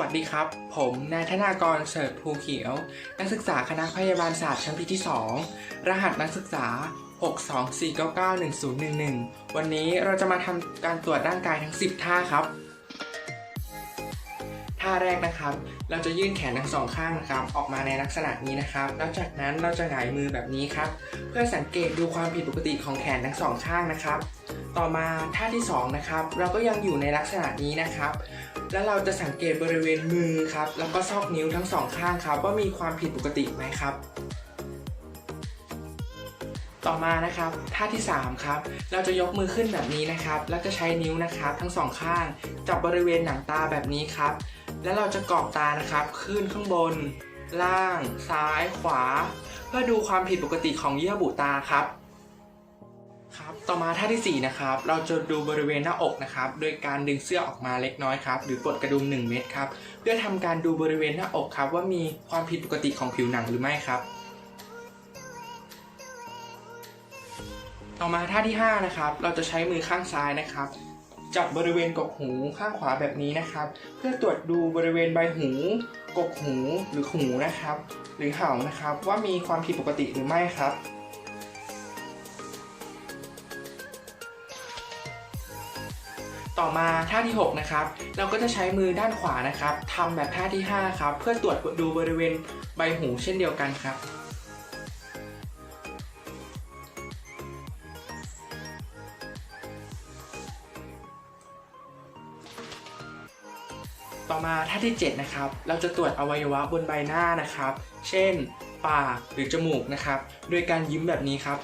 วัสดีครับ ผมนายธนากรเสิร์ชภูเขียว นักศึกษาคณะพยาบาลศาสตร์ชั้นปีที่ 2 รหัสนักศึกษา 624991011 วันนี้เราจะมาทำการตรวจร่างกายทั้ง 10 ท่าครับ ท่าแรกนะครับ เราจะยื่นแขนทั้งสองข้างนะครับ ออกมาในลักษณะนี้นะครับ แล้วจากนั้นเราจะหงายมือแบบนี้ครับ เพื่อสังเกตดูความผิดปกติของแขนทั้งสองข้างนะครับ ต่อมาท่าที่สองนะครับเราก็ยังอยู่ในลักษณะนี้นะครับ แล้วเราจะสังเกตบริเวณมือครับ แล้วก็ซอกนิ้วทั้งสองข้างครับ ว่ามีความผิดปกติไหมครับต่อมานะครับท่าที่3ครับเราจะยกมือขึ้นแบบนี้นะครับ แล้วจะใช้นิ้วนะครับ ทั้งสองข้างจับบริเวณหนังตาแบบนี้ครับ แล้วเราจะกรอกตานะครับ ขึ้นข้างบน ล่าง ซ้ายขวา เพื่อดูความผิดปกติของเยื่อบุตาครับครับต่อมาท่าที่ 4 นะครับ เราจะดูบริเวณหน้าอกนะครับ โดยการดึงเสื้อออกมาเล็กน้อยครับ หรือปลดกระดุม 1 เม็ดครับ เพื่อทำการดูบริเวณหน้าอกครับ ว่ามีความผิดปกติของผิวหนังหรือไม่ครับ ต่อมาท่าที่ 5 นะครับ เราจะใช้มือข้างซ้ายนะครับ จับบริเวณกกหูข้างขวาแบบนี้นะครับ เพื่อตรวจดูบริเวณใบหูกกหูหรือหูนะครับ หรือเห่านะครับ ว่ามีความผิดปกติหรือไม่ครับต่อมาท่าที่ 6 นะครับ เราก็จะใช้มือด้านขวานะครับทำแบบท่าที่ 5 ครับ เพื่อตรวจดูบริเวณใบหูเช่นเดียวกันครับ ต่อมาท่าที่ 7 นะครับ เราจะตรวจอวัยวะบนใบหน้านะครับ เช่น ปากหรือจมูกนะครับ โดยการยิ้มแบบนี้ครับ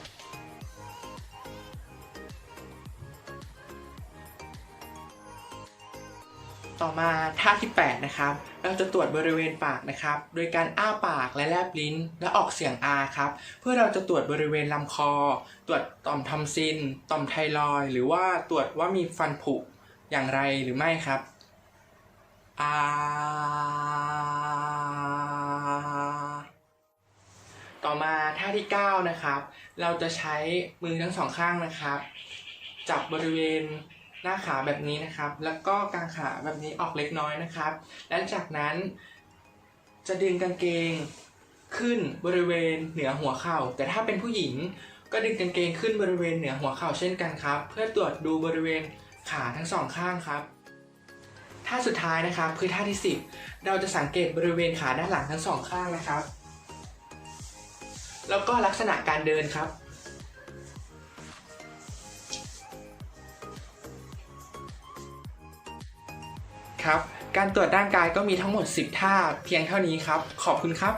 ต่อมาท่าที่ 8 นะครับ เราจะตรวจบริเวณปากนะครับ โดยการอ้าปากและแลบลิ้น และออกเสียง R ครับ เพื่อเราจะตรวจบริเวณลำคอ ตรวจต่อมทอมซิน ต่อมไทรอยหรือว่าตรวจว่ามีฟันผุอย่างไรหรือไม่ครับ อาต่อมาท่าที่ 9 นะครับ เราจะใช้มือทั้งสองข้างนะครับ จับบริเวณหน้าขาแบบนี้นะครับ แล้วก็กางขาแบบนี้ออกเล็กน้อยนะครับ และจากนั้น จะดึงกางเกงขึ้นบริเวณเหนือหัวเข่า แต่ถ้าเป็นผู้หญิงก็ดึงกางเกงขึ้นบริเวณเหนือหัวเข่าเช่นกันครับ เพื่อตรวจดูบริเวณขาทั้งสองข้างครับ ท่าสุดท้ายนะครับคือท่าที่ 10 เราจะสังเกตบริเวณขาด้านหลังทั้งสองข้างนะครับ แล้วก็ลักษณะการเดินครับ ครับ การตรวจร่างกายก็มีทั้งหมด 10 ท่าเพียงเท่านี้ครับ ขอบคุณครับ